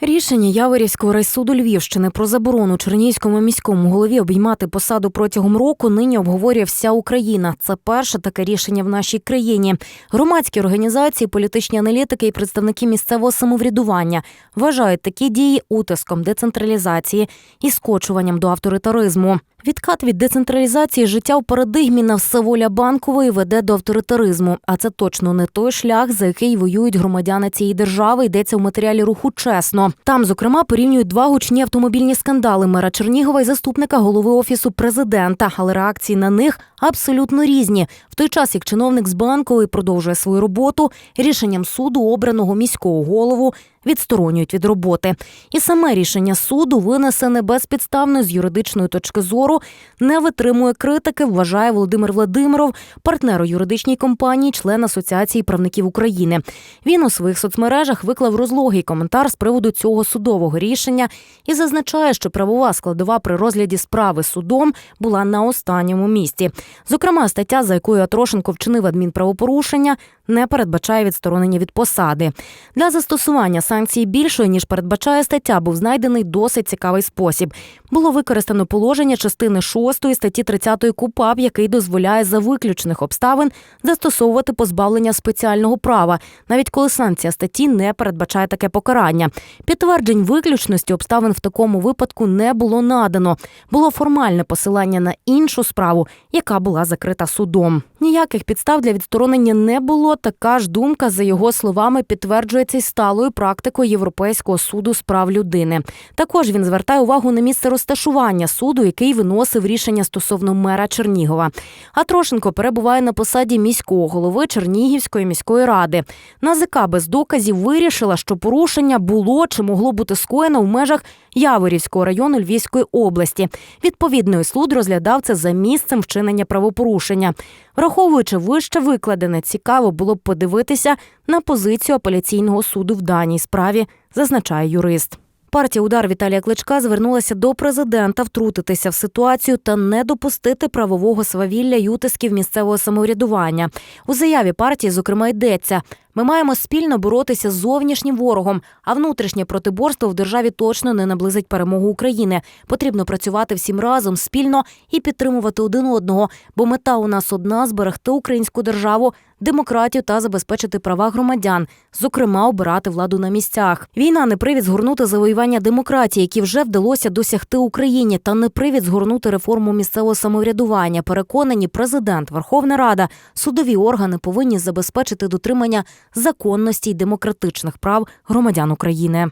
Рішення Яворівського райсуду Львівщини про заборону Чернігівському міському голові обіймати посаду протягом року нині обговорює вся Україна. Це перше таке рішення в нашій країні. Громадські організації, політичні аналітики і представники місцевого самоврядування вважають такі дії утиском децентралізації і скочуванням до авторитаризму. Відкат від децентралізації життя в парадигмі на всеволя банкової веде до авторитаризму. А це точно не той шлях, за який воюють громадяни цієї держави. Йдеться в матеріалі руху чесно. Там, зокрема, порівнюють два гучні автомобільні скандали мера Чернігова і заступника голови офісу президента. Але реакції на них абсолютно різні. В той час, як чиновник з банкової продовжує свою роботу, рішенням суду обраного міського голову відсторонюють від роботи. І саме рішення суду винесене безпідставно з юридичної точки зору, не витримує критики, вважає Володимир Владимиров, партнер у юридичній компанії, член Асоціації правників України. Він у своїх соцмережах виклав розлогий коментар з приводу цього судового рішення і зазначає, що правова складова при розгляді справи судом була на останньому місці. Зокрема, стаття, за якою Атрошенко вчинив адмінправопорушення, не передбачає відсторонення від посади. Для застосування санкції більшої ніж передбачає стаття, був знайдений досить цікавий спосіб. Було використано положення частини 6 статті 30 КУПАП, який дозволяє за виключених обставин застосовувати позбавлення спеціального права, навіть коли санкція статті не передбачає таке покарання. Підтверджень виключності обставин в такому випадку не було надано. Було формальне посилання на іншу справу, яка була закрита судом. Ніяких підстав для відсторонення не було. Така ж думка, за його словами, підтверджується й сталою практикою Європейського суду з прав людини. Також він звертає увагу на місце розташування суду, який виносив рішення стосовно мера Чернігова. А Трошенко перебуває на посаді міського голови Чернігівської міської ради. НАЗК без доказів вирішила, що порушення було чи могло бути скоєно в межах Яворівського району Львівської області. Відповідний суд розглядав це за місцем вчинення правопорушення. Враховуючи вище викладене, цікаво було б подивитися на позицію апеляційного суду в даній справі, зазначає юрист. Партія удар Віталія Кличка звернулася до президента втрутитися в ситуацію та не допустити правового свавілля й утисків місцевого самоврядування. У заяві партії, зокрема, йдеться. Ми маємо спільно боротися з зовнішнім ворогом, а внутрішнє протиборство в державі точно не наблизить перемогу України. Потрібно працювати всім разом спільно і підтримувати один одного, бо мета у нас одна зберегти українську державу, демократію та забезпечити права громадян, зокрема обирати владу на місцях. Війна не привід згорнути завоювання демократії, які вже вдалося досягти Україні, та не привід згорнути реформу місцевого самоврядування. Переконані президент, Верховна Рада, судові органи повинні забезпечити дотримання законності й демократичних прав громадян України.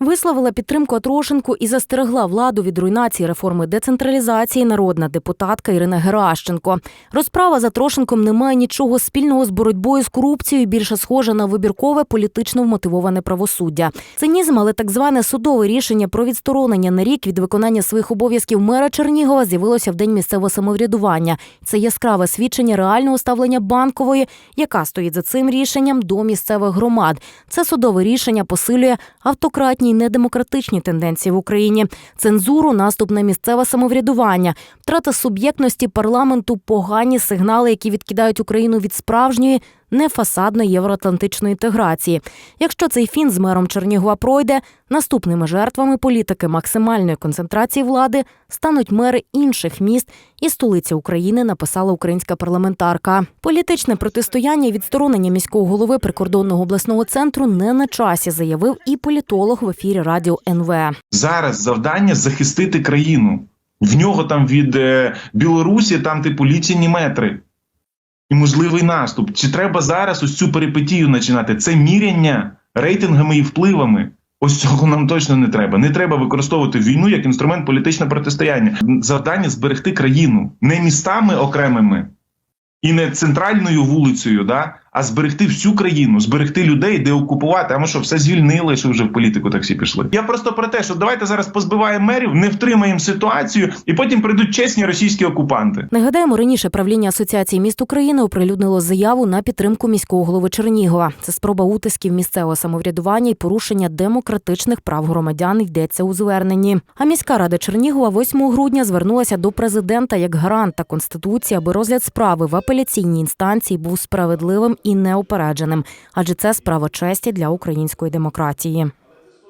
Висловила підтримку Атрошенку і застерегла владу від руйнації реформи децентралізації народна депутатка Ірина Геращенко. Розправа з Атрошенком не має нічого спільного з боротьбою з корупцією, більше схожа на вибіркове політично вмотивоване правосуддя. Цинізм, але так зване судове рішення про відсторонення на рік від виконання своїх обов'язків мера Чернігова з'явилося в день місцевого самоврядування. Це яскраве свідчення реального ставлення банкової, яка стоїть за цим рішенням до місцевих громад. Це судове рішення посилює автократні й недемократичні тенденції в Україні, цензуру, наступ на місцеве самоврядування, втрата суб'єктності парламенту, погані сигнали, які відкидають Україну від справжньої. Нефасадної євроатлантичної інтеграції. Якщо цей фін з мером Чернігова пройде, наступними жертвами політики максимальної концентрації влади стануть мери інших міст і столиця України, написала українська парламентарка. Політичне протистояння і відсторонення міського голови прикордонного обласного центру не на часі, заявив і політолог в ефірі радіо НВ. зараз завдання захистити країну. В нього там від е, Білорусі там типу лічені метри. І можливий наступ. Чи треба зараз ось цю перипетію починати? Це міряння рейтингами і впливами. Ось цього нам точно не треба. Не треба використовувати війну як інструмент політичного протистояння. Завдання зберегти країну не містами окремими і не центральною вулицею, да, а зберегти всю країну, зберегти людей, де окупувати. А ми що, все звільнили, що вже в політику так всі пішли. Я просто про те, що давайте зараз позбиваємо мерів, не втримаємо ситуацію, і потім прийдуть чесні російські окупанти. Нагадаємо, раніше правління Асоціації міст України оприлюднило заяву на підтримку міського голови Чернігова. Це спроба утисків місцевого самоврядування і порушення демократичних прав громадян йдеться у зверненні. А міська рада Чернігова 8 грудня звернулася до президента як гаранта конституції, аби розгляд справи в апеляційній інстанції був справедливим і неупередженим, адже це справа честі для української демократії.